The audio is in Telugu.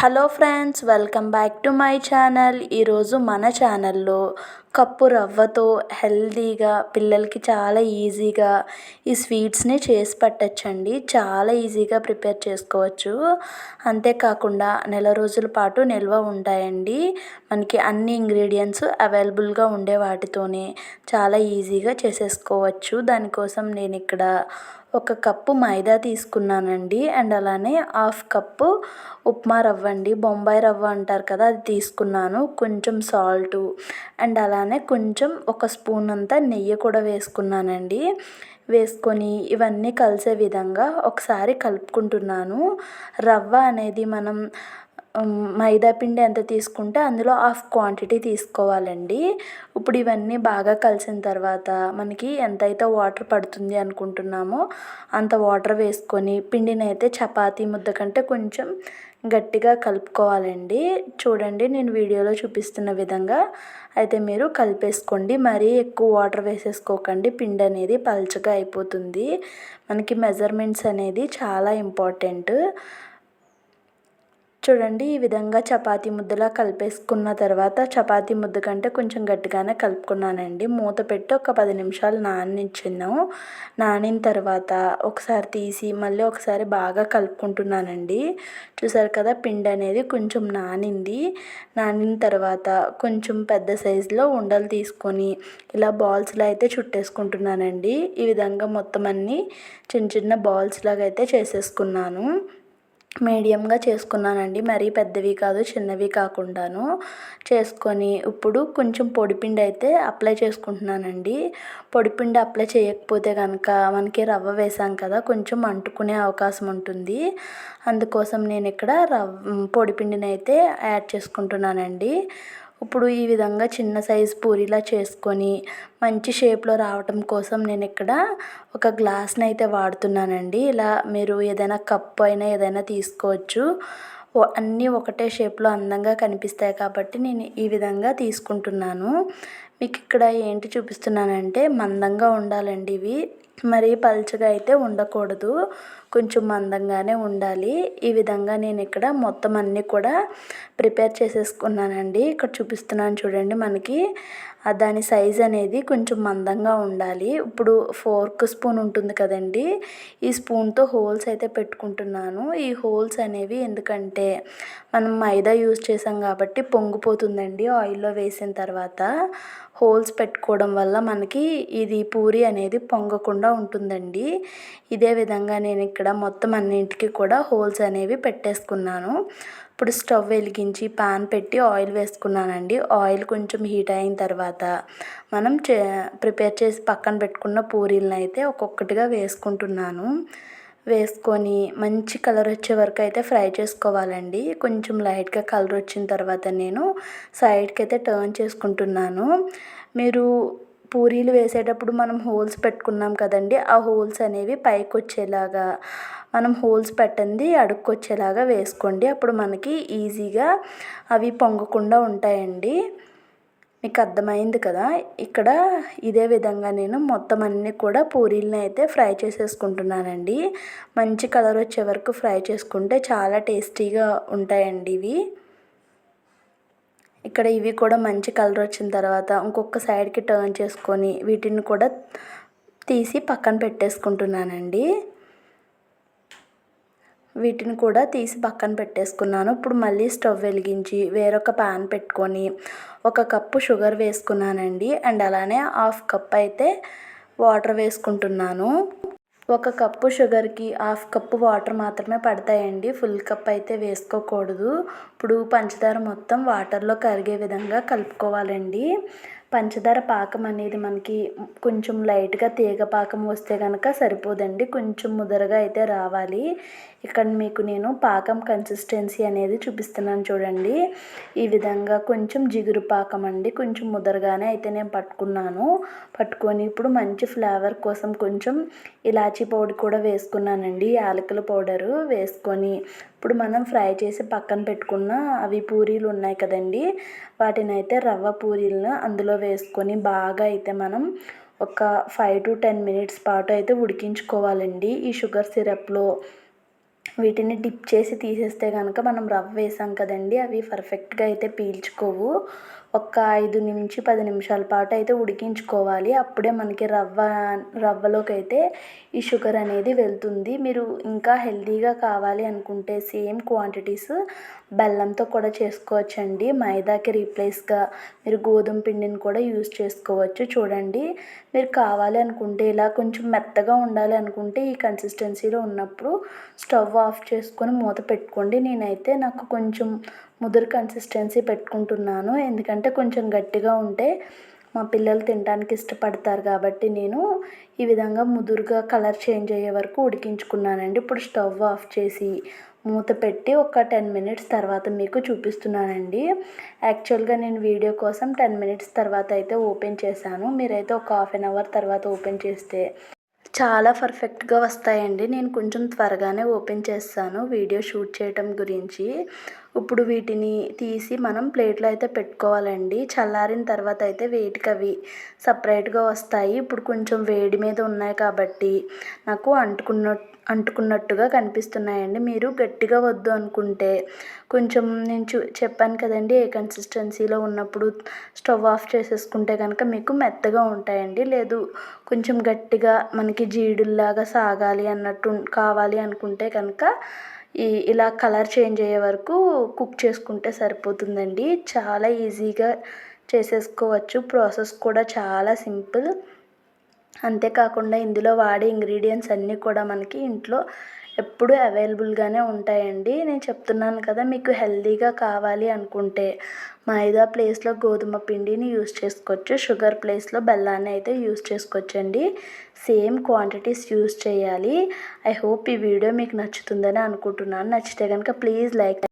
Hello friends welcome back to my channel. ఈరోజు మన ఛానల్లో కప్పు రవ్వతో హెల్తీగా పిల్లలకి చాలా ఈజీగా ఈ స్వీట్స్ని చేసి పెట్టచ్చండి. చాలా ఈజీగా ప్రిపేర్ చేసుకోవచ్చు. అంతేకాకుండా నెల రోజుల పాటు నిల్వ ఉంటాయండి. మనకి అన్ని ఇంగ్రీడియంట్స్ అవైలబుల్గా ఉండే వాటితోనే చాలా ఈజీగా చేసేసుకోవచ్చు. దానికోసం నేను ఇక్కడ ఒక కప్పు మైదా తీసుకున్నానండి. అండ్ అలానే హాఫ్ కప్పు ఉప్మా రవ్వ అండి బొంబాయి రవ్వ అంటారు కదా అది తీసుకున్నాను. కొంచెం సాల్టు. అండ్ అలానే కొంచెం ఒక స్పూన్ అంతా నెయ్యి కూడా వేసుకున్నానండి. వేసుకొని ఇవన్నీ కలిసే విధంగా ఒకసారి కలుపుకుంటున్నాను. రవ్వ అనేది మనం మైదా పిండి ఎంత తీసుకుంటే అందులో హాఫ్ క్వాంటిటీ తీసుకోవాలండి. ఇప్పుడు ఇవన్నీ బాగా కలిసిన తర్వాత మనకి ఎంతైతే వాటర్ పడుతుంది అనుకుంటున్నామో అంత వాటర్ వేసుకొని పిండిని అయితే చపాతీ ముద్ద కంటే కొంచెం గట్టిగా కలుపుకోవాలండి. చూడండి నేను వీడియోలో చూపిస్తున్న విధంగా అయితే మీరు కలిపేసుకోండి. మరీ ఎక్కువ వాటర్ వేసేసుకోకండి. పిండి అనేది పల్చగా అయిపోతుంది. మనకి మెజర్మెంట్స్ అనేది చాలా ఇంపార్టెంట్. చూడండి ఈ విధంగా చపాతీ ముద్దలా కలిపేసుకున్న తర్వాత చపాతీ ముద్ద కంటే కొంచెం గట్టిగానే కలుపుకున్నానండి. మూత పెట్టి ఒక పది నిమిషాలు నాననిచ్చాను నానిన తర్వాత ఒకసారి తీసి మళ్ళీ ఒకసారి బాగా కలుపుకుంటున్నానండి. చూసారు కదా పిండి అనేది కొంచెం నానింది. నానిన తర్వాత కొంచెం పెద్ద సైజులో ఉండలు తీసుకొని ఇలా బాల్స్లో అయితే చుట్టేసుకుంటున్నానండి. ఈ విధంగా మొత్తం అన్నీ చిన్న చిన్న బాల్స్ లాగా అయితే చేసేసుకున్నాను. మీడియంగా చేసుకున్నానండి. మరీ పెద్దవి కాదు చిన్నవి కాకుండాను. చేసుకొని ఇప్పుడు కొంచెం పొడిపిండి అయితే అప్లై చేసుకుంటున్నానండి. పొడిపిండి అప్లై చేయకపోతే కనుక మనకి రవ్వ వేసాం కదా కొంచెం అంటుకునే అవకాశం ఉంటుంది. అందుకోసం నేను ఇక్కడ రవ్వ పొడిపిండిని అయితే యాడ్ చేసుకుంటున్నానండి. ఇప్పుడు ఈ విధంగా చిన్న సైజు పూరిలా చేసుకొని మంచి షేప్లో రావటం కోసం నేను ఇక్కడ ఒక గ్లాస్ని అయితే వాడుతున్నానండి. ఇలా మీరు ఏదైనా కప్పు అయినా ఏదైనా తీసుకోవచ్చు. అన్నీ ఒకటే షేప్లో అందంగా కనిపిస్తాయి కాబట్టి నేను ఈ విధంగా తీసుకుంటున్నాను. మీకు ఇక్కడ ఏంటి చూపిస్తున్నానంటే మందంగా ఉండాలండి ఇవి. మరీ పల్చగా అయితే ఉండకూడదు. కొంచెం మందంగానే ఉండాలి. ఈ విధంగా నేను ఇక్కడ మొత్తం అన్నీ కూడా ప్రిపేర్ చేసేసుకున్నానండి. ఇక్కడ చూపిస్తున్నాను చూడండి మనకి. దాని సైజ్ అనేది కొంచెం మందంగా ఉండాలి. ఇప్పుడు ఫోర్క్ స్పూన్ ఉంటుంది కదండి. ఈ స్పూన్తో హోల్స్ అయితే పెట్టుకుంటున్నాను. ఈ హోల్స్ అనేవి ఎందుకంటే మనం మైదా యూజ్ చేసాం కాబట్టి పొంగిపోతుందండి ఆయిల్లో వేసిన తర్వాత. హోల్స్ పెట్టుకోవడం వల్ల మనకి ఇది పూరి అనేది పొంగకుండా ఉంటుందండి. ఇదే విధంగా నేను ఇక్కడ మొత్తం అన్నింటికి కూడా హోల్స్ అనేవి పెట్టేసుకున్నాను. ఇప్పుడు స్టవ్ వెలిగించి పాన్ పెట్టి ఆయిల్ వేసుకున్నానండి. ఆయిల్ కొంచెం హీట్ అయిన తర్వాత మనం చే ప్రిపేర్ చేసి పక్కన పెట్టుకున్న పూరీలను అయితే ఒక్కొక్కటిగా వేసుకుంటున్నాను. వేసుకొని మంచి కలర్ వచ్చే వరకు అయితే ఫ్రై చేసుకోవాలండి. కొంచెం లైట్గా కలర్ వచ్చిన తర్వాత నేను సైడ్కి అయితే టర్న్ చేసుకుంటున్నాను. మీరు పూరీలు వేసేటప్పుడు మనం హోల్స్ పెట్టుకున్నాం కదండి ఆ హోల్స్ అనేవి పైకి వచ్చేలాగా మనం హోల్స్ పెట్టండి అడుక్కొచ్చేలాగా వేసుకోండి. అప్పుడు మనకి ఈజీగా అవి పొంగకుండా ఉంటాయండి. మీకు అర్థమైంది కదా? ఇక్కడ ఇదే విధంగా నేను మొత్తం అన్నీ కూడా పూరీలని అయితే ఫ్రై చేసేసుకుంటున్నానండి. మంచి కలర్ వచ్చే వరకు ఫ్రై చేసుకుంటే చాలా టేస్టీగా ఉంటాయండి ఇవి. ఇక్కడ ఇవి కూడా మంచి కలర్ వచ్చిన తర్వాత ఇంకొక సైడ్కి టర్న్ చేసుకొని వీటిని కూడా తీసి పక్కన పెట్టేసుకుంటున్నానండి. వీటిని కూడా తీసి పక్కన పెట్టేసుకున్నాను. ఇప్పుడు మళ్ళీ స్టవ్ వెలిగించి వేరొక పాన్ పెట్టుకొని ఒక కప్పు షుగర్ వేసుకున్నానండి. అండ్ అలానే హాఫ్ కప్ అయితే వాటర్ వేసుకుంటున్నాను. ఒక కప్పు షుగర్కి హాఫ్ కప్పు వాటర్ మాత్రమే పడతాయండి. ఫుల్ కప్ అయితే వేసుకోకూడదు. ఇప్పుడు పంచదార మొత్తం వాటర్లో కరిగే విధంగా కలుపుకోవాలండి. పంచదార పాకం అనేది మనకి కొంచెం లైట్గా తీగ పాకం వస్తే కనుక సరిపోదండి. కొంచెం ముదరగా అయితే రావాలి. ఇక్కడ మీకు నేను పాకం కన్సిస్టెన్సీ అనేది చూపిస్తున్నాను చూడండి. ఈ విధంగా కొంచెం జిగురు పాకం అండి. కొంచెం ముదరగానే అయితే నేను పట్టుకున్నాను. పట్టుకొని ఇప్పుడు మంచి ఫ్లేవర్ కోసం కొంచెం ఇలాచీ పౌడర్ కూడా వేసుకున్నానండి. యాలకుల పౌడరు వేసుకొని ఇప్పుడు మనం ఫ్రై చేసి పక్కన పెట్టుకున్న అవి పూరీలు ఉన్నాయి కదండి. వాటిని అయితే రవ్వ పూరీలను అందులో వేసుకొని బాగా అయితే మనం ఒక ఫైవ్ టు టెన్ మినిట్స్ పాటు అయితే ఉడికించుకోవాలండి. ఈ షుగర్ సిరప్లో వీటిని డిప్ చేసి తీసేస్తే కనుక మనం రవ్వ వేసాం కదండి అవి పర్ఫెక్ట్గా అయితే పీల్చుకోవు. ఒక ఐదు నుంచి పది నిమిషాల పాటు అయితే ఉడికించుకోవాలి. అప్పుడే మనకి రవ్వ రవ్వలోకి అయితే ఈ షుగర్ అనేది వెళ్తుంది. మీరు ఇంకా హెల్తీగా కావాలి అనుకుంటే సేమ్ క్వాంటిటీస్ బెల్లంతో కూడా చేసుకోవచ్చండి. మైదాకి రీప్లేస్గా మీరు గోధుమ పిండిని కూడా యూస్ చేసుకోవచ్చు. చూడండి మీరు కావాలి అనుకుంటే ఇలా కొంచెం మెత్తగా ఉండాలి అనుకుంటే ఈ కన్సిస్టెన్సీలో ఉన్నప్పుడు స్టవ్ ఆఫ్ చేసుకొని మూత పెట్టుకోండి. నేనైతే నాకు కొంచెం ముదురు కన్సిస్టెన్సీ పెట్టుకుంటున్నాను. ఎందుకంటే కొంచెం గట్టిగా ఉంటే మా పిల్లలు తినడానికి ఇష్టపడతారు కాబట్టి నేను ఈ విధంగా ముదురుగా కలర్ చేంజ్ అయ్యే వరకు ఉడికించుకున్నానండి. ఇప్పుడు స్టవ్ ఆఫ్ చేసి మూత పెట్టి ఒక టెన్ మినిట్స్ తర్వాత మీకు చూపిస్తున్నానండి. యాక్చువల్గా నేను వీడియో కోసం టెన్ మినిట్స్ తర్వాత అయితే ఓపెన్ చేశాను. మీరైతే ఒక హాఫ్ అన్ అవర్ తర్వాత ఓపెన్ చేస్తే చాలా పర్ఫెక్ట్గా వస్తాయండి. నేను కొంచెం త్వరగానే ఓపెన్ చేస్తాను వీడియో షూట్ చేయటం గురించి. ఇప్పుడు వీటిని తీసి మనం ప్లేట్లో అయితే పెట్టుకోవాలండి. చల్లారిన తర్వాత అయితే వేటికి అవి సపరేట్గా వస్తాయి. ఇప్పుడు కొంచెం వేడి మీద ఉన్నాయి కాబట్టి నాకు అంటుకున్న అంటుకున్నట్టుగా కనిపిస్తున్నాయండి. మీరు గట్టిగా వద్దు అనుకుంటే కొంచెం నేను చూ చెప్పాను కదండి ఏ కన్సిస్టెన్సీలో ఉన్నప్పుడు స్టవ్ ఆఫ్ చేసేసుకుంటే కనుక మీకు మెత్తగా ఉంటాయండి. లేదు కొంచెం గట్టిగా మనకి జీడుల్లాగా సాగాలి అన్నట్టు కావాలి అనుకుంటే కనుక ఇలా కలర్ చేంజ్ అయ్యే వరకు కుక్ చేసుకుంటే సరిపోతుందండి. చాలా ఈజీగా చేసేసుకోవచ్చు. ప్రాసెస్ కూడా చాలా సింపుల్. అంతేకాకుండా ఇందులో వాడే ఇంగ్రీడియంట్స్ అన్నీ కూడా మనకి ఇంట్లో ఎప్పుడూ అవైలబుల్గానే ఉంటాయండి. నేను చెప్తున్నాను కదా మీకు హెల్తీగా కావాలి అనుకుంటే మైదా ప్లేస్లో గోధుమ పిండిని యూస్ చేసుకోవచ్చు. షుగర్ ప్లేస్లో బెల్లాన్ని అయితే యూస్ చేసుకోవచ్చండి. సేమ్ క్వాంటిటీస్ యూస్ చేయాలి. ఐ హోప్ ఈ వీడియో మీకు నచ్చుతుందని అనుకుంటున్నాను. నచ్చితే కనుక ప్లీజ్ లైక్